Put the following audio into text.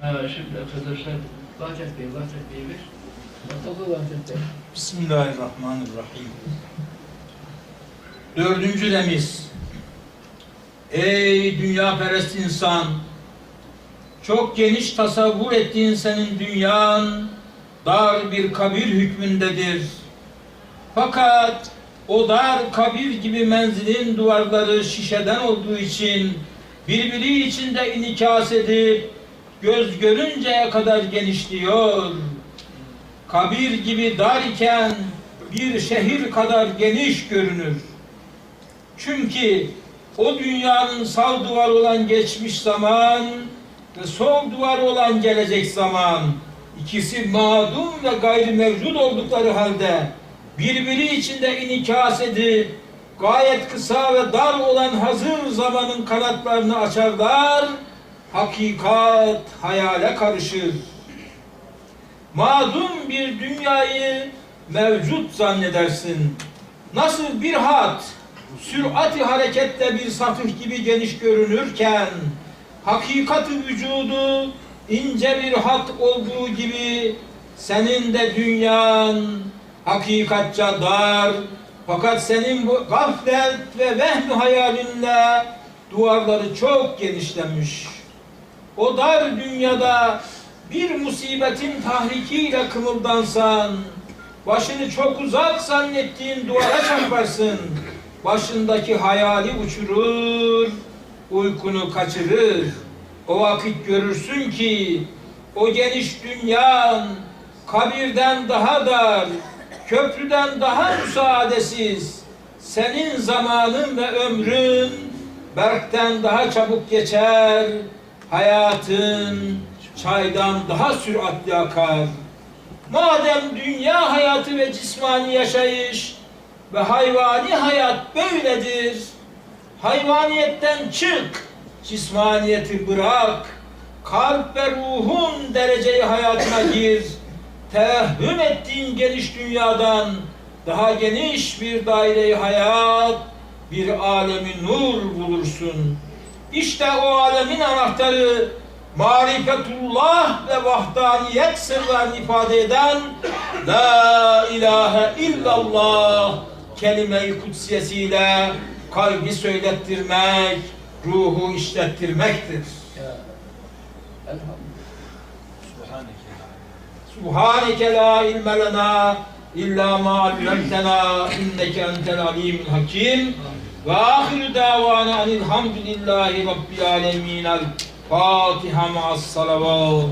Ha, şimdi arkadaşlar Bahçet Bey, Bahçet Bey bir. Oku Bahçet Bey. Bismillahirrahmanirrahim. Dördüncü remiz. Ey dünya perest insan! Çok geniş tasavvur ettiğin senin dünyan dar bir kabir hükmündedir. Fakat o dar kabir gibi menzilin duvarları şişeden olduğu için birbiri içinde inikas edip göz görünceye kadar genişliyor kabir gibi dar iken bir şehir kadar geniş görünür. Çünkü o dünyanın sağ duvarı olan geçmiş zaman ve sol duvarı olan gelecek zaman ikisi madum ve gayri mevcut oldukları halde birbiri içinde inikas edip gayet kısa ve dar olan hazır zamanın kanatlarını açarlar, hakikat hayale karışır madum bir dünyayı mevcut zannedersin. Nasıl bir hat sürati hareketle bir satıh gibi geniş görünürken hakikati vücudu ince bir hat olduğu gibi senin de dünyan hakikatça dar fakat senin bu gaflet ve vehmi hayalinle duvarları çok genişlemiş. O dar dünyada bir musibetin tahrikiyle kımıldansan, başını çok uzak zannettiğin duvara çarparsın. Başındaki hayali uçurur, uykunu kaçırır. O vakit görürsün ki o geniş dünyan kabirden daha dar, köprüden daha müsaadesiz. Senin zamanın ve ömrün berkten daha çabuk geçer. Hayatın çaydan daha süratli akar. Madem dünya hayatı ve cismani yaşayış ve hayvani hayat böyledir, hayvaniyetten çık, cismaniyeti bırak, kalp ve ruhun dereceyi hayatına gir, tevehhüm ettiğin geniş dünyadan daha geniş bir daireyi hayat, bir alemi nur bulursun. İşte o alemin anahtarı marifetullah ve vahdaniyet sırlarını ifade eden La ilahe illallah kelime-i kutsiyesiyle kalbi söylettirmek, ruhu işlettirmektir. Subhaneke la ilme lena illa ma allamtena inneke entel alimul hakim ve ahiru davana enilhamdülillahi rabbil alemin. Fatiha ma'as salavat.